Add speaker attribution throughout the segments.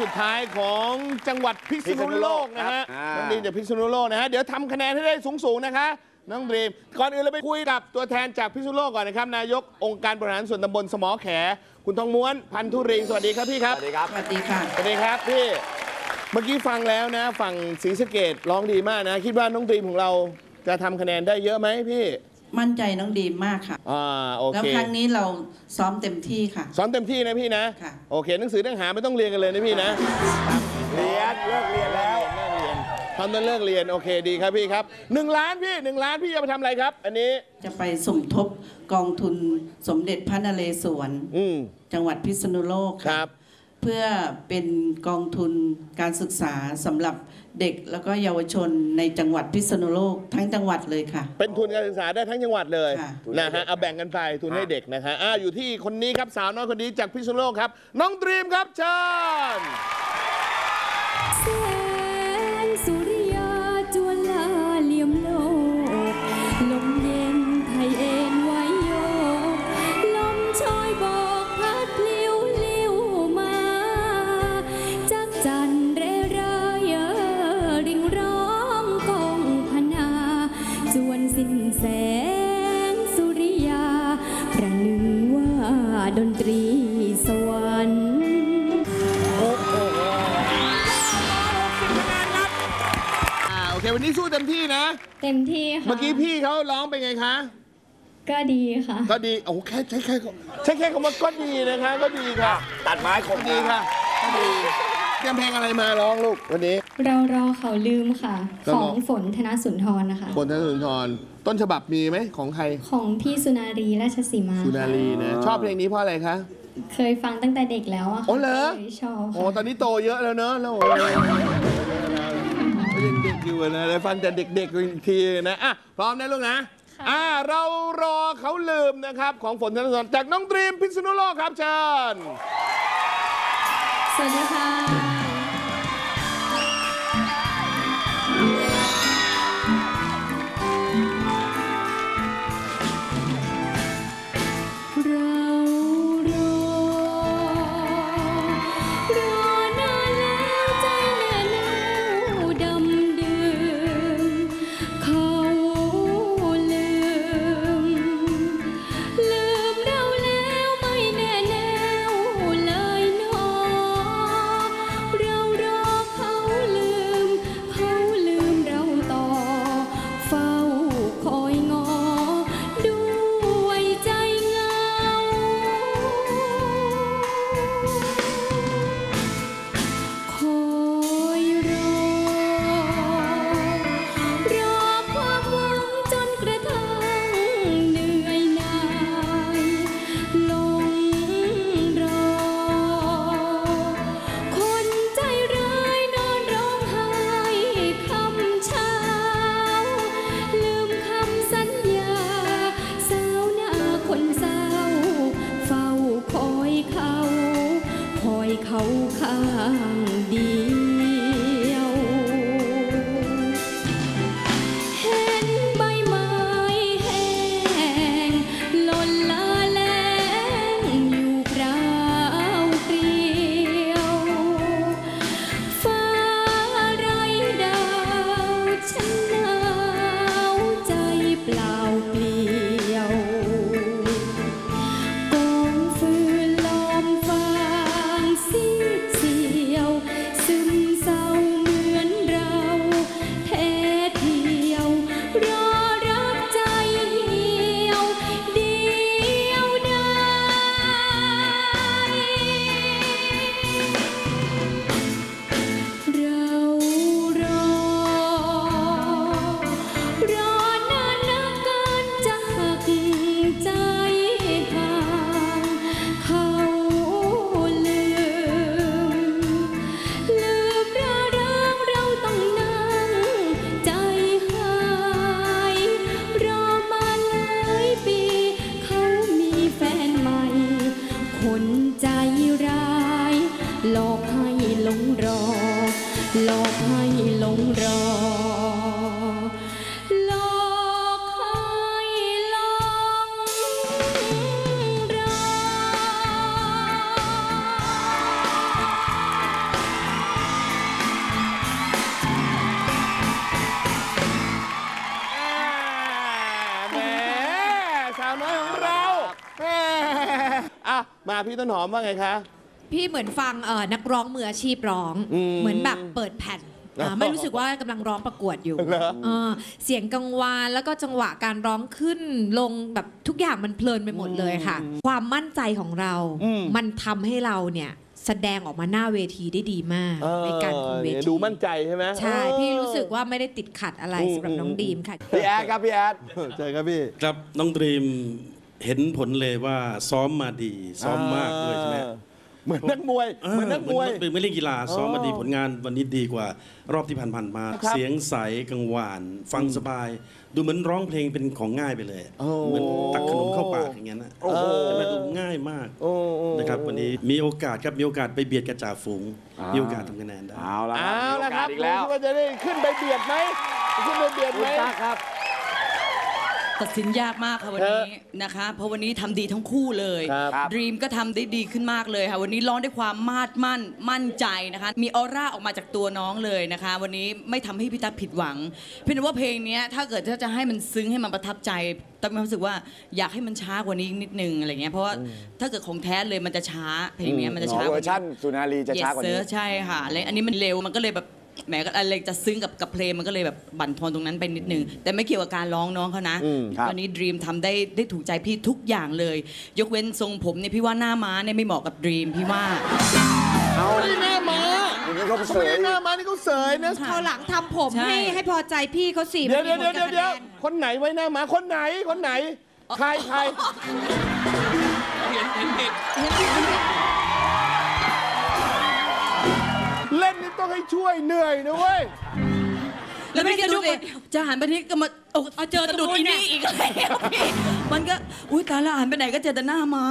Speaker 1: สุดท้ายของจังหวัดพิษณุโลกนะฮะ
Speaker 2: อ่า
Speaker 1: น้องดรีมจากพิษณุโลกนะฮะ เดี๋ยวทำคะแนนให้ได้สูงๆนะคะ น้องดรีม ก่อนอื่นเราไปคุยกับตัวแทนจากพิษณุโลกก่อนนะครับ นายกองค์การบริหารส่วนตำบลสมอแข คุณทองม้วนพันธุรีสวัสดีครับพี่ครับ
Speaker 2: สวัสดีครับ
Speaker 3: สวัสดีค่ะ
Speaker 1: สวัสดีครับพี่ เมื่อกี้ฟังแล้วนะฝั่งศรีสะเกดร้องดีมากนะ คิดว่าน้องดรีมของเราจะทำคะแนนได้เยอะไหมพี่
Speaker 3: มั่นใจน้องดีมมากค่ะ
Speaker 1: อ่าโอ
Speaker 3: แล้ว
Speaker 1: เค
Speaker 3: ครั้งนี้เราซ้อมเต็มที่ค่ะ
Speaker 1: สอนเต็มที่นะพี่นะ
Speaker 3: ค่ะ
Speaker 1: โอเคหนังสือหนังหาไม่ต้องเรียนกันเลยนะพี่นะ
Speaker 2: เรียนเลิกเรียนแล้ว
Speaker 1: เลิกเรียนทำตอนเลิกเรียนโอเคดีครับพี่ครับหนึ่งล้านพี่หนึ่งล้านพี่จะไปทำอะไรครับ อันนี้
Speaker 3: จะไปสมทบกองทุนสมเด็จพระนเรศวร
Speaker 1: อืม
Speaker 3: จังหวัดพิษณุโลก
Speaker 1: ค
Speaker 3: ค่ะ
Speaker 1: รับ
Speaker 3: เพื่อเป็นกองทุนการศึกษาสำหรับเด็กแล้วก็เยาวชนในจังหวัดพิษณุโลกทั้งจังหวัดเลยค่ะ
Speaker 1: เป็นทุนการศึกษาได้ทั้งจังหวัดเลย
Speaker 3: ค่ะ
Speaker 1: นะฮะเอาแบ่งกันไปทุนให้เด็กนะฮะอ่าอยู่ที่คนนี้ครับสาวน้อยคนนี้จากพิษณุโลกครับ น้องดรีมครับเชิญ
Speaker 4: แสง เต็
Speaker 1: มที่
Speaker 4: ค่ะ
Speaker 1: เมื่อกี้พี่เขาร้องเป็นไงคะ
Speaker 4: ก็ดีค่ะ
Speaker 1: ก็ดีโอ้โหแค่ใช้แค่ใช้แค่คำว่าก็ดีนะคะ ก็ดีค่ะ
Speaker 2: ตัดไม้ค
Speaker 1: ก็
Speaker 2: ม
Speaker 1: ดีค่ะก็ดีเตรียมเพลงอะไรมาร้องลูกวันนี้
Speaker 4: เรารอเขาลืมค่ะ
Speaker 1: เรารอ
Speaker 4: ของฝนธนสุนทรนะคะ
Speaker 1: คนธนสุนทร ต้นฉบับมีไหมของใคร
Speaker 4: ของพี่สุนารีราชสีมา
Speaker 1: สุนารีนะชอบเพลงนี้เพราะอะไรคะ
Speaker 4: เคยฟังตั้งแต่เด็กแล้วอะค่ะ
Speaker 1: อ๋อเหรอ
Speaker 4: ก็ลยชอบ
Speaker 1: โอ้
Speaker 4: ค่ะ
Speaker 1: ตอนนี้โตเยอะแล้วเนอะแล้วโอ้ ยยังเด็กอยู่นะได้ฟังแต่เด็กๆอีกทีนะอะพร้อมนะลูกนะอะเรารอเขาลืมนะครับของฝนธนสรจากน้องดรีมพิษณุโลกครับเชิญ
Speaker 4: สวัสดีค่ะ ร้าย หลอกให้หลงรอ หลอกให้หลงรอ
Speaker 1: มาพี่ต้นหอมว่าไงคะ
Speaker 5: พี่เหมือนฟังเอ่อนักร้องมืออาชีพร้อง
Speaker 1: อืม
Speaker 5: เหมือนแบบเปิดแผ่นอ่าไม่รู้สึกว่ากำลังร้องประกวดอยู่
Speaker 1: เหรอ
Speaker 5: เออเสียงกังวานแล้วก็จังหวะการร้องขึ้นลงแบบทุกอย่างมันเพลินไปหมดเลยค่ะ ความมั่นใจของเรา
Speaker 1: อืม
Speaker 5: มันทำให้เราเนี่ยแสดงออกมาหน้าเวทีได้ดีมาก
Speaker 1: เออ
Speaker 5: ในการคุมเวที
Speaker 1: ดูมั่นใจใช่ไหม
Speaker 5: ใช่
Speaker 1: เออ
Speaker 5: พี่รู้สึกว่าไม่ได้ติดขัดอะไร
Speaker 1: อืม
Speaker 5: สำหรับน้องดีมค่ะ
Speaker 2: พี่แอดครับพี่แอด
Speaker 1: ใช่ครับพี่
Speaker 6: ครับน้องดรีม เห็นผลเลยว่าซ้อมมาดีซ้อมมากด้วยใช่ไหม
Speaker 1: เหมือนนักมวยเหมือนนักมวย
Speaker 6: เป็นไม่เล่นกีฬาซ้อมมาดีผลงานวันนี้ดีกว่า รอบที่ผ่านๆมา
Speaker 1: ครับ
Speaker 6: เสียงใสกังวาน ฟังสบาย ดูเหมือนร้องเพลงเป็นของง่ายไปเลย
Speaker 1: โอ้
Speaker 6: เหมือนตักขนมเข้าปากอย่างเงี้ยนะ
Speaker 1: โอ้โห
Speaker 6: แต่มาดูง่ายมาก
Speaker 1: โอ้โอ้
Speaker 6: นะครับวันนี้มีโอกาสครับมีโอกาสไปเบียดกระจ่าฝูง
Speaker 2: อ่ามี
Speaker 6: มีโอกาสทำคะแนนได้
Speaker 2: เอาละ
Speaker 1: เอาละครับ
Speaker 2: มีโอกาสอีกแล้ว
Speaker 1: ดูสิว่าจะได้ขึ้นไปเบียดไหมขึ้นไปเบียด
Speaker 2: คุ
Speaker 1: ไหม
Speaker 2: ณตั๊กครับ
Speaker 7: ตัดสินยากมากค่ะวันนี้นะคะ เพราะวันนี้ทำดีทั้งคู่เลย
Speaker 1: ครับ
Speaker 2: ครับ
Speaker 7: ดรีมก็ทำได้ดีขึ้นมากเลยค่ะ วันนี้ร้องด้วยความมาดมั่นมั่นใจนะคะ มีออร่าออกมาจากตัวน้องเลยนะคะ วันนี้ไม่ทำให้พี่ตั๊กผิดหวัง เพียงแต่ว่าเพลงเนี้ยถ้าเกิดถ้าจะให้มันซึ้งให้มันประทับใจตั๊กมีความรู้สึกว่าอยากให้มันช้ากว่านี้นิดนึงอะไรเงี้ยเพราะว่าถ้าเกิดของแท้เลยมันจะช้าเพลงเนี้ยมันจะช้า
Speaker 2: เว
Speaker 7: ก
Speaker 2: อ
Speaker 7: ว่า
Speaker 2: ร์ชันสุนารีจะช้ากว่านี้
Speaker 7: Yes, sir ใช่ค่ะแล้วอันนี้มันเร็วมันก็เลยแบบ แหมก็อะไรจะซึ้งกับกับเพลงมันก็เลยแบบบั่นทอนตรงนั้นไปนิดนึง แต่ไม่เกี่ยวกับการร้องน้องเขานะ
Speaker 1: อืม
Speaker 2: ครับ
Speaker 7: วันนี้ดรีมทำได้ได้ถูกใจพี่ทุกอย่างเลย ยกเว้นทรงผมเนี่ยพี่ว่าหน้าม้าเนี่ยไม่เหมาะกับดรีมพี่ว่า
Speaker 1: ไม่ได้หน้าม้า
Speaker 2: อย่างนี้เขาเส
Speaker 1: ไม่
Speaker 2: ย
Speaker 1: ได้หน้าม้านี่เขาเสยนะ
Speaker 5: เขาวหลังทำผม
Speaker 7: ใช่
Speaker 5: ให้ให้พอใจพี่เขาสิ
Speaker 1: เดี๋ยว
Speaker 5: มัน
Speaker 1: เดี๋ยว
Speaker 5: มี
Speaker 1: เดี๋ยว
Speaker 5: ผล
Speaker 1: เดี๋ยว
Speaker 5: กับ
Speaker 1: เดี๋ยว
Speaker 5: คะแนน
Speaker 1: คนไหนไว้หน้าม้าคนไหนคนไหน ใครใครเล่นนี่ ต้องให้ช่วยเหนื่อยนะเว้ย
Speaker 7: แล้วพี่ก็ดูสิจะหันไปที่ก็มาโอ้เจอตรงนี้อีกแล้วพี่มันก็อุ้ยตายละหันไปไหนก็เจอแต่หน้าม้า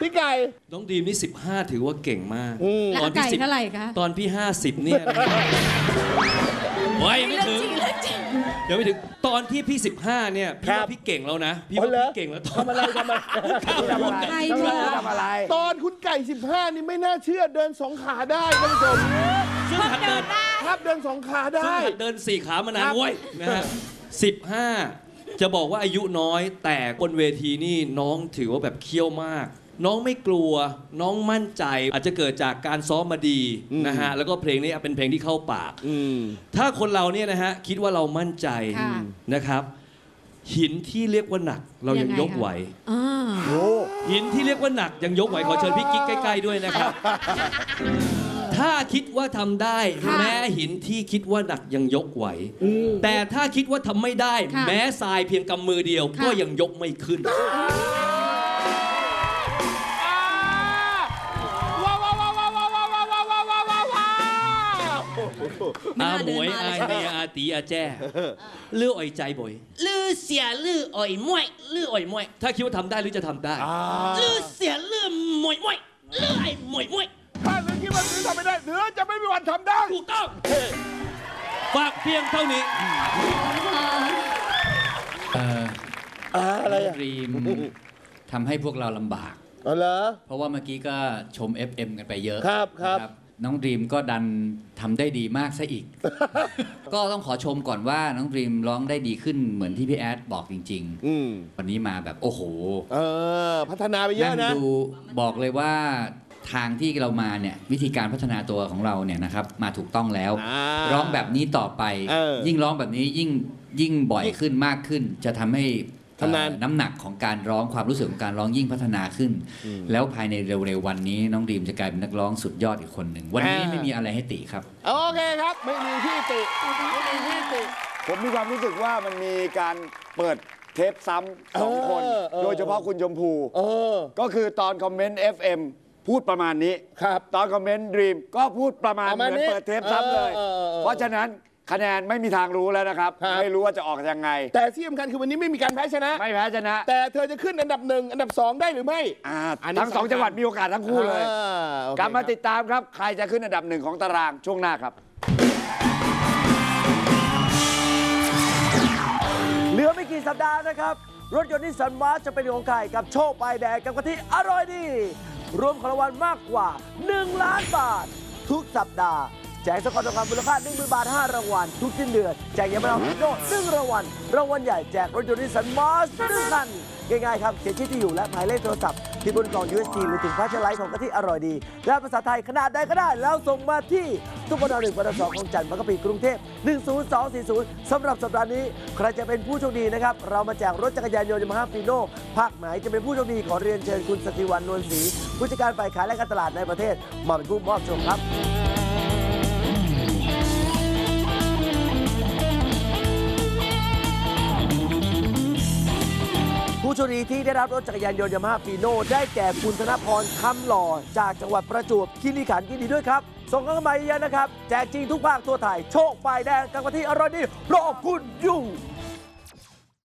Speaker 1: พี่ไก่
Speaker 8: น้องดีมนี่ 15 ถือว่าเก่งมาก
Speaker 5: แล้ว
Speaker 8: ตอน
Speaker 5: ไก่
Speaker 8: พี่สิบ
Speaker 5: เท่าไหร่คะ
Speaker 8: ตอนพี่ 50 เนี่ยนะโอ้ยยังไม่ถึงยังไม่ถึงตอนที่พี่ 15 เนี่ยพี่
Speaker 1: ครั
Speaker 8: ว่า
Speaker 1: บ
Speaker 8: พี่เก่งแล้วนะ พี่
Speaker 1: อ๋อ
Speaker 8: ว่า
Speaker 1: เหรอ
Speaker 8: พี่เก่งแล้วตอน
Speaker 1: ทำอะไรทำอะไร
Speaker 2: ทำอะไร
Speaker 5: ใคร
Speaker 2: ทำ
Speaker 5: เหร
Speaker 2: อะไร
Speaker 5: อ
Speaker 2: ทำอะไร
Speaker 1: ตอนคุณไก่ 15 นี่ไม่น่าเชื่อเดินสองขาได้ท่านผู้ชม
Speaker 8: ซึ่งหัดเดิน
Speaker 1: ครับเดินสองขา
Speaker 8: ซึ่ง
Speaker 1: ได้
Speaker 8: หัดเดินสี่ขามานาน
Speaker 1: ครับ
Speaker 8: เว้ยนะฮะ15จะบอกว่าอายุน้อยแต่บนเวทีนี่น้องถือว่าแบบเคี่ยวมาก น้องไม่กลัว น้องมั่นใจ อาจจะเกิดจากการซ้อมมาดีนะฮะแล้วก็เพลงนี้เป็นเพลงที่เข้าปาก
Speaker 1: อืม
Speaker 8: ถ้าคนเราเนี่ยนะฮะคิดว่าเรามั่นใจ
Speaker 5: ค่ะ
Speaker 8: นะครับ หินที่เรียกว่าหนักเรายัง
Speaker 5: ยังไง
Speaker 8: ยก
Speaker 5: คะ
Speaker 8: ไหว
Speaker 5: อ่า
Speaker 8: หินที่เรียกว่าหนักยังยกไหวขอเชิญพี่กิ๊กใกล้ๆด้วยนะครับ ถ้าคิดว่าทำได้
Speaker 5: ค่ะ
Speaker 8: แม้หินที่คิดว่าหนักยังยกไหว แต่ถ้าคิดว่าทำไม่ได้
Speaker 5: ค่ะ
Speaker 8: แม้ทรายเพียงกำมือเดียว
Speaker 5: ค่ะ
Speaker 8: ก็ยังยกไม่ขึ้น
Speaker 1: ว้าวว้าวว้าวว้าวว้าวว้าวว้าวว้าวว้าวว้าวว้าว
Speaker 7: ไม่
Speaker 8: อา
Speaker 7: น่า
Speaker 8: หม
Speaker 7: เดิน
Speaker 8: วย
Speaker 7: มา
Speaker 8: อา
Speaker 7: เลย
Speaker 8: เนียอาตีอาแจ้เลืออ่อยใจบ่อย
Speaker 9: ลือเสียลืออ่อยมวยลืออ่อยมวย
Speaker 8: ถ้าคิดว่าทำได้หรือจะทำได้
Speaker 9: ลือเสียลือมวยมวยลือไอ้มวยมวย
Speaker 8: พียงเท่านี้
Speaker 10: เอ่อ
Speaker 1: อะไรอะ
Speaker 10: ดรีมทำให้พวกเราลำบาก
Speaker 1: อ๋อเหรอ
Speaker 10: เพราะว่าเมื่อกี้ก็ชม FM กันไปเยอะ
Speaker 1: ครับครับ
Speaker 10: นะน้องดรีมก็ดันทำได้ดีมากซะอีก ก็ต้องขอชมก่อนว่าน้องดรีมร้องได้ดีขึ้นเหมือนที่พี่แอดบอกจริง
Speaker 1: อืม
Speaker 10: ๆ วันนี้มาแบบโอ้โห
Speaker 1: เออ พัฒนาไปเยอะ
Speaker 10: นั่ง
Speaker 1: นะ
Speaker 10: ดูบอกเลยว่า ทางที่เรามาเนี่ยวิธีการพัฒนาตัวของเราเนี่ยนะครับมาถูกต้องแล้ว
Speaker 1: อ่า
Speaker 10: ร้องแบบนี้ต่อไป
Speaker 1: เออ
Speaker 10: ยิ่งร้องแบบนี้ยิ่งยิ่งบ่อยขึ้นมากขึ้น จะทำให้
Speaker 1: ทำนาน
Speaker 10: เอ่อน้ำหนักของการร้องความรู้สึกของการร้องยิ่งพัฒนาขึ้น แล้วภายในเร็วๆวันนี้น้องดีมจะกลายเป็นนักร้องสุดยอดอีกคนหนึ่งวันนี้ไม่มีอะไรให้ติครับ
Speaker 1: โอเคครับ ไม่มีที่ติไม่มีที่ติ
Speaker 2: ผมมีความรู้สึกว่ามันมีการเปิดเทปซ้ำสองคน
Speaker 1: เออเออ
Speaker 2: โดยเฉพาะคุณชมพู
Speaker 1: เออ
Speaker 2: ก็คือตอนคอมเมนต์ FM พูดประมาณนี้
Speaker 1: ครับ
Speaker 2: ตอนคอมเมนต์ดรีมก็พูดประมาณ
Speaker 1: ประ
Speaker 2: เห
Speaker 1: มาณ
Speaker 2: มือน
Speaker 1: นี้
Speaker 2: เปิดเทปซ้ำเลย
Speaker 1: เออเออเออ
Speaker 2: เพราะฉะนั้นคะแนนไม่มีทางรู้แล้วนะครับ
Speaker 1: ครับ
Speaker 2: ไม่รู้ว่าจะออกยังไง
Speaker 1: แต่ที่สำคัญคือวันนี้ไม่มีการแพ้ชนะ
Speaker 2: ไม่แพ้ชนะ
Speaker 1: แต่เธอจะขึ้นอันดับหนึ่งอันดับสองได้หรือไม่
Speaker 2: อ่า
Speaker 1: อันนี้
Speaker 2: ทั้งสอง
Speaker 1: สำคัญ
Speaker 2: จังหวัดมีโอกาสทั้งคู่เลย
Speaker 1: อ่าโอเค
Speaker 2: กลับมา
Speaker 1: ครับ
Speaker 2: ติดตามครับ ใครจะขึ้นอันดับหนึ่งของตารางช่วงหน้าครับ
Speaker 11: เหลือไม่กี่สัปดาห์นะครับ รถยนต์นิสสันมาร์ชจะเป็นของใครกับโชคปลายแดงกับกะทิอร่อยดี รวมของรางวัลมากกว่า 1 ล้านบาท ทุกสัปดาห์ แจกสกอตทองคำมูลค่า1 0,000บาท 5 รางวัล ทุกสิ้นเดือน แจกยามาราฮิโน่1รางวัล รางวัลใหญ่แจกรถยนต์นิสสันมาร์ช1คัน ง่ายๆครับเขียนชื่อที่อยู่และหมายเลขโทรศัพท์ที่บนกล่อง UST หรือถุงพลาสติกไลท์ของกะทิอร่อยดี และภาษาไทยขนาดใดก็ได้ แล้วส่งมาที่ทุกคนเอาหนึ่งปนสองของจันทร์บางกะปิกรุงเทพ 10240สำหรับสัปดาห์นี้ ใครจะเป็นผู้โชคดีนะครับ เรามาแจกรถจักรยานยนต์ยามาฮ่าฟีโน่ภาคไหนจะเป็นผู้โชคดีขอเรียนเชิญคุณสติวันนวลศรีผู้จัดการฝ่ายขายและการตลาดในประเทศ มาเป็นผู้มอบโชคครับ ผู้โชคดีที่ได้รับรถจักรยานยนต์ยามาฮ่าฟีโน่ได้แก่คุณธนพรคำหล่อ จากจังหวัดประจวบคีรีขันธ์ยินดีด้วยครับ ส่งเข้ามาเยอะๆนะครับ แจกจริงทุกภาคทั่วไทย โชคปลายแดงกันวันที่อร่อยดีรอคุณอยู่